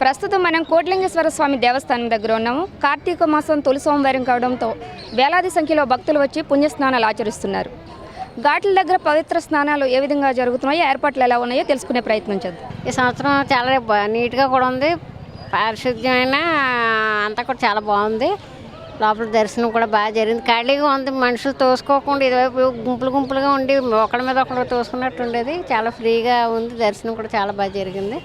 ప్రస్తుతం మనం కోట్లింగేశ్వర స్వామి దేవస్థానం దగ్గర ఉన్నాము. కార్తీక మాసం తొలి సోమవారం కావడంతో వేలాది సంఖ్యలో భక్తులు వచ్చి పుణ్యస్నానాలు ఆచరిస్తున్నారు. ఘాట్ల దగ్గర పవిత్ర స్నానాలు ఏ విధంగా జరుగుతున్నాయో ఏర్పాట్లు ఎలా ఉన్నాయో తెలుసుకునే ప్రయత్నం చేద్దాం. ఈ సంవత్సరం చాలా నీట్గా కూడా ఉంది. పారిశుద్ధ్యమైన అంతా కూడా చాలా బాగుంది. లోపల దర్శనం కూడా బాగా జరిగింది. ఖాళీగా ఉంది. మనుషులు తోసుకోకుండా ఇదివైపు గుంపులు గుంపులుగా ఉండి ఒకరి మీద ఒకరు తోసుకున్నట్టు ఉండేది. చాలా ఫ్రీగా ఉంది. దర్శనం కూడా చాలా బాగా జరిగింది.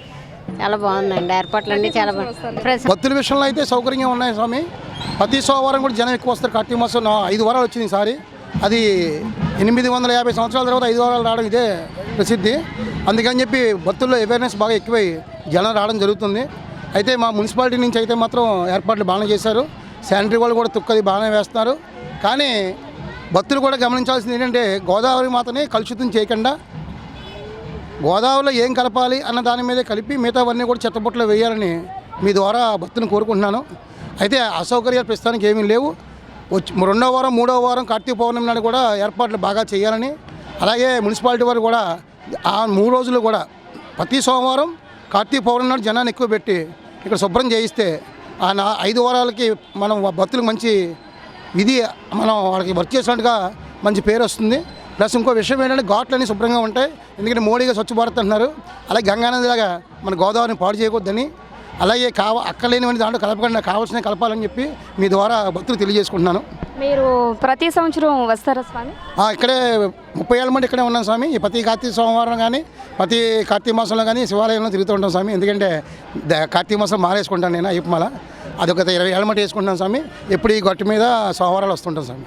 చాలా బాగుందండి. ఏర్పాట్లన్నీ చాలా బాగున్నాయి భక్తుల విషయంలో అయితే సౌకర్యంగా ఉన్నాయి స్వామి. ప్రతి సోమవారం కూడా జనం ఎక్కువ వస్తారు. కార్తీక మాసం ఐదు వారాలు వచ్చింది ఈసారి. అది ఎనిమిది వందల యాభై సంవత్సరాల తర్వాత ఐదు వారాలు రావడం ఇదే ప్రసిద్ధి. అందుకని చెప్పి భక్తుల్లో అవేర్నెస్ బాగా ఎక్కువై జనం రావడం జరుగుతుంది. అయితే మా మున్సిపాలిటీ నుంచి అయితే మాత్రం ఏర్పాట్లు బాగానే చేశారు. శానిటరీ వాళ్ళు కూడా తుక్కది బాగానే వేస్తున్నారు. కానీ భక్తులు కూడా గమనించాల్సింది ఏంటంటే గోదావరి మాతని కలుషితం చేయకుండా గోదావరిలో ఏం కలపాలి అన్న దాని మీదే కలిపి మిగతావన్నీ కూడా చెత్తబుట్టలో వేయాలని మీ ద్వారా భక్తుని కోరుకుంటున్నాను. అయితే అసౌకర్యాలు ప్రస్తుతానికి ఏమీ లేవు. వచ్చి రెండో వారం మూడో వారం కార్తీక పౌర్ణమి నాడు కూడా ఏర్పాట్లు బాగా చేయాలని అలాగే మున్సిపాలిటీ వారు కూడా ఆ మూడు రోజులు కూడా ప్రతి సోమవారం కార్తీక పౌర్ణమి నాడు జనాన్ని ఎక్కువ పెట్టి ఇక్కడ శుభ్రం చేయిస్తే ఆ నా ఐదు వారాలకి మనం భక్తులకు మంచి ఇది మనం వాళ్ళకి వర్క్ చేసినట్టుగా మంచి పేరు వస్తుంది. ప్లస్ ఇంకో విషయం ఏంటంటే ఘాట్లన్నీ శుభ్రంగా ఉంటాయి. ఎందుకంటే మోడీగా స్వచ్ఛ భారత్ అంటున్నారు. అలాగే గంగానది లాగా మన గోదావరిని పాడు చేయకూడదని. అలాగే కావ అక్కర్లేనివన్నీ దాంట్లో కలపకుండా కావాల్సిన కలపాలని చెప్పి మీ ద్వారా భక్తులు తెలియజేసుకుంటున్నాను. మీరు ప్రతి సంవత్సరం వస్తారా స్వామి? ఇక్కడే ముప్పై ఏళ్ళ మంది ఇక్కడే ఉన్నాం స్వామి. ప్రతి కార్తీక సోమవారం కానీ ప్రతి కార్తీక మాసంలో కానీ శివాలయంలో తిరుగుతూ ఉంటాం స్వామి. ఎందుకంటే ద- కార్తీక మాసం మారేసుకుంటాను నేను అయ్యప్ప మాల. అదొక ఇరవై ఏళ్ళ మట్టి వేసుకుంటాను స్వామి. ఎప్పుడు ఈ గట్టు మీద సోమవారాలు వస్తుంటాం స్వామి.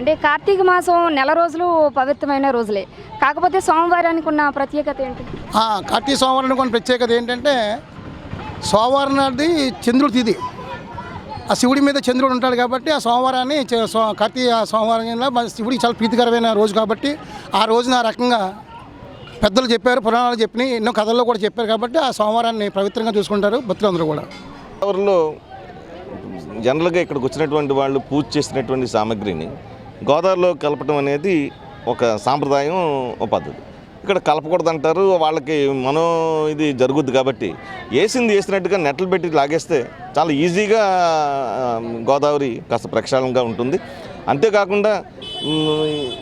అంటే కార్తీక మాసం నెల రోజులు పవిత్రమైన రోజులే. కాకపోతే సోమవారానికి ఉన్న ప్రత్యేకత ఏంటి? ఆ, కార్తీక సోమవారం కొన్ని ప్రత్యేకత ఏంటంటే సోమవారం నాటి చంద్రుడి తిథి ఆ శివుడి మీద చంద్రుడు ఉంటాడు కాబట్టి ఆ సోమవారాన్ని కార్తీక సోమవారం శివుడికి చాలా ప్రీతికరమైన రోజు కాబట్టి ఆ రోజున ఆ రకంగా పెద్దలు చెప్పారు పురాణాలు చెప్పినాయి ఎన్నో కథల్లో కూడా చెప్పారు కాబట్టి ఆ సోమవారాన్ని పవిత్రంగా చూసుకుంటారు భక్తులందరూ కూడా. గోదావరిలో జనరల్గా ఇక్కడికి వచ్చినటువంటి వాళ్ళు పూజ చేసినటువంటి సామాగ్రిని గోదావరిలో కలపడం అనేది ఒక సాంప్రదాయం పద్ధతి. ఇక్కడ కలపకూడదు అంటారు వాళ్ళకి మనో ఇది జరుగుద్ది కాబట్టి. వేసింది వేసినట్టుగా నెట్లు పెట్టి లాగేస్తే చాలా ఈజీగా గోదావరి కాస్త ప్రక్షాళనగా ఉంటుంది. అంతేకాకుండా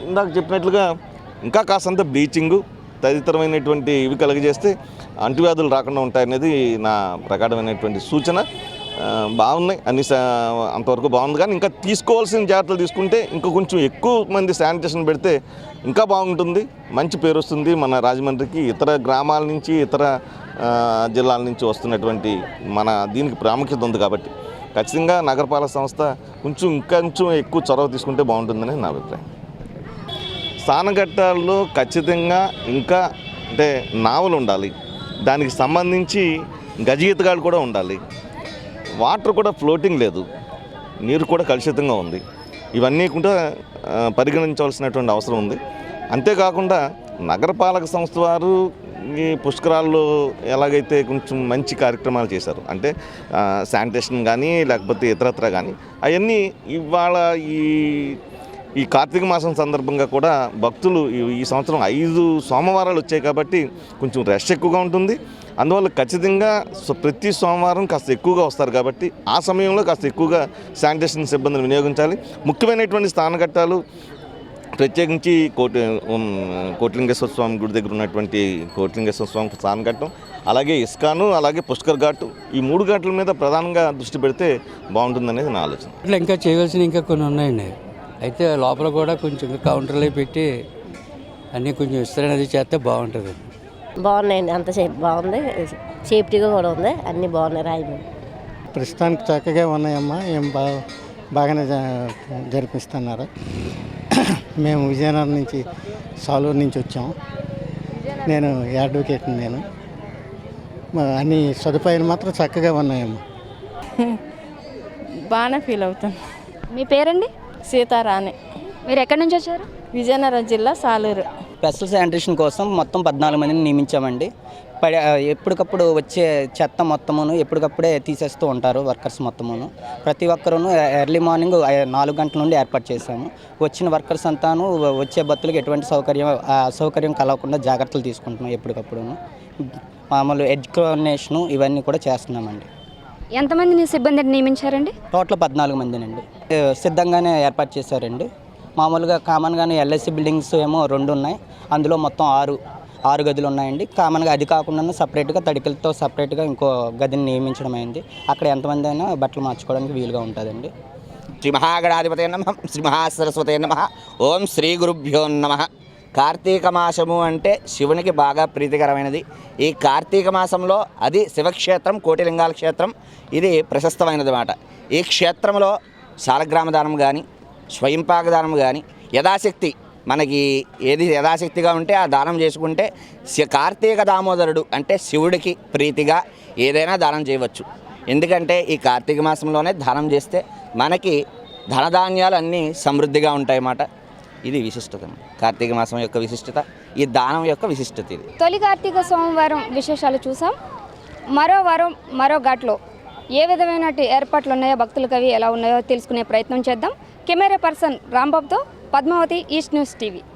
ఇందాక చెప్పినట్లుగా ఇంకా కాస్తంత బ్లీచింగు తదితరమైనటువంటి ఇవి కలిగజేస్తే అంటువ్యాధులు రాకుండా ఉంటాయనేది నా ప్రకారమైనటువంటి సూచన. బాగున్నాయి. అన్ని సా- అంతవరకు బాగుంది. కానీ ఇంకా తీసుకోవాల్సిన జాగ్రత్తలు తీసుకుంటే ఇంకా కొంచెం ఎక్కువ మంది శానిటేషన్ పెడితే ఇంకా బాగుంటుంది. మంచి పేరు వస్తుంది మన రాజమండ్రికి. ఇతర గ్రామాల నుంచి ఇతర జిల్లాల నుంచి వస్తున్నటువంటి మన దీనికి ప్రాముఖ్యత ఉంది కాబట్టి ఖచ్చితంగా నగరపాలక సంస్థ కొంచెం ఇంకా కొంచెం ఎక్కువ చొరవ తీసుకుంటే బాగుంటుందని నా అభిప్రాయం. స్థానఘట్టాల్లో ఖచ్చితంగా ఇంకా అంటే నావలు ఉండాలి. దానికి సంబంధించి గజగీతగాళ్ళు కూడా ఉండాలి. వాటర్ కూడా ఫ్లోటింగ్ లేదు. నీరు కూడా కలుషితంగా ఉంది. ఇవన్నీ కూడా పరిగణించవలసినటువంటి అవసరం ఉంది. అంతేకాకుండా నగరపాలక సంస్థ వారు ఈ పుష్కరాల్లో ఎలాగైతే కొంచెం మంచి కార్యక్రమాలు చేశారు అంటే శానిటేషన్ కానీ లేకపోతే ఇతరత్ర కానీ అవన్నీ ఇవాళ ఈ ఈ కార్తీక మాసం సందర్భంగా కూడా భక్తులు ఈ- ఈ సంవత్సరం ఐదు సోమవారాలు వచ్చాయి కాబట్టి కొంచెం రష్ ఎక్కువగా ఉంటుంది. అందువల్ల ఖచ్చితంగా ప్రతి సోమవారం కాస్త ఎక్కువగా వస్తారు కాబట్టి ఆ సమయంలో కాస్త ఎక్కువగా శానిటేషన్ సిబ్బందిని వినియోగించాలి. ముఖ్యమైనటువంటి స్థానఘట్టాలు ప్రత్యేకించి కోటి ఉమ్, కోటిలింగేశ్వర స్వామి గుడి దగ్గర ఉన్నటువంటి కోటిలింగేశ్వర స్వామి స్థానఘట్టం అలాగే ఇస్కాను అలాగే పుష్కర్ ఘాట్ ఈ మూడు ఘాట్ల మీద ప్రధానంగా దృష్టి పెడితే బాగుంటుందనేది నా ఆలోచన. ఇట్లా ఇంకా చేయవలసిన ఇంకా కొన్ని ఉన్నాయండి. అయితే లోపల కూడా కొంచెం కౌంటర్లో పెట్టి అన్నీ కొంచెం విస్తరణ అది చేస్తే బాగుంటుంది. బాగున్నాయండి. అంత సేఫ్ బాగుంది. సేఫ్టీగా కూడా ఉంది. అన్నీ బాగున్నాయి. రాయమండ్రి ప్రస్తుతానికి చక్కగా ఉన్నాయమ్మా. ఏం బా బాగానే జ- జరిపిస్తున్నారు. మేము విజయనగరం నుంచి సాలూరు నుంచి వచ్చాము నేను అడ్వకేట్ నేను. మా అన్ని సదుపాయాలు మాత్రం చక్కగా ఉన్నాయమ్మా. బాగానే ఫీల్ అవుతాం మీ పేరండి? సీతారాణి. మీరు ఎక్కడి నుంచి వచ్చారు? విజయనగరం జిల్లా సాలూరు. వెసల్ శానిటేషన్ కోసం మొత్తం పద్నాలుగు మందిని నియమించామండి. పడి ఎప్పటికప్పుడు వచ్చే చెత్త మొత్తమును ఎప్పటికప్పుడే తీసేస్తూ ఉంటారు వర్కర్స్ మొత్తమును. ప్రతి ఒక్కరూ ఎర్లీ మార్నింగ్ నాలుగు గంటల నుండి ఏర్పాటు చేశాము. వచ్చిన వర్కర్స్ అంతాను వచ్చే భక్తులకు ఎటువంటి సౌకర్యం అసౌకర్యం కలగకుండా జాగ్రత్తలు తీసుకుంటున్నాం ఎప్పటికప్పుడు మామూలు ఎడ్యుకేషను ఇవన్నీ కూడా చేస్తున్నామండి. ఎంతమందిని సిబ్బందిని నియమించారండి? టోటల్ పద్నాలుగు మందినండి. సిద్ధంగానే ఏర్పాటు చేశారండి. మామూలుగా కామన్గానే ఎల్ఐసి బిల్డింగ్స్ ఏమో రెండు ఉన్నాయి. అందులో మొత్తం ఆరు ఆరు గదులు ఉన్నాయండి. కామన్గా అది కాకుండా సపరేట్గా తడికలతో సపరేట్గా ఇంకో గదిని నియమించడం అయింది. అక్కడ ఎంతమంది అయినా బట్టలు మార్చుకోవడానికి వీలుగా ఉంటుందండి. శ్రీ మహాగణాధిపతే నమ. శ్రీ మహాసరస్వతే నమ. ఓం శ్రీ గురుభ్యో నమ. కార్తీక మాసము అంటే శివునికి బాగా ప్రీతికరమైనది. ఈ కార్తీక మాసంలో అది శివక్షేత్రం కోటిలింగాల క్షేత్రం ఇది ప్రశస్తమైనది మాట ఈ క్షేత్రంలో సాలగ్రామ దానం కానీ స్వయంపాక దానం కానీ యథాశక్తి మనకి ఏది యథాశక్తిగా ఉంటే ఆ దానం చేసుకుంటే శి- కార్తీక దామోదరుడు అంటే శివుడికి ప్రీతిగా ఏదైనా దానం చేయవచ్చు. ఎందుకంటే ఈ కార్తీక మాసంలోనే దానం చేస్తే మనకి ధనధాన్యాలు అన్నీ సమృద్ధిగా ఉంటాయన్నమాట. ఇది విశిష్టత కార్తీక మాసం యొక్క విశిష్టత ఈ దానం యొక్క విశిష్టత ఇది. తొలి కార్తీక సోమవారం విశేషాలు చూసాం. మరో వారం మరో ఘాట్లో ఏ విధమైన ఏర్పాట్లు ఉన్నాయో భక్తులకు అవి ఎలా ఉన్నాయో తెలుసుకునే ప్రయత్నం చేద్దాం. కెమెరా పర్సన్ రాంబాబుతో పద్మావతి ఈస్ట్ న్యూస్ టీవీ.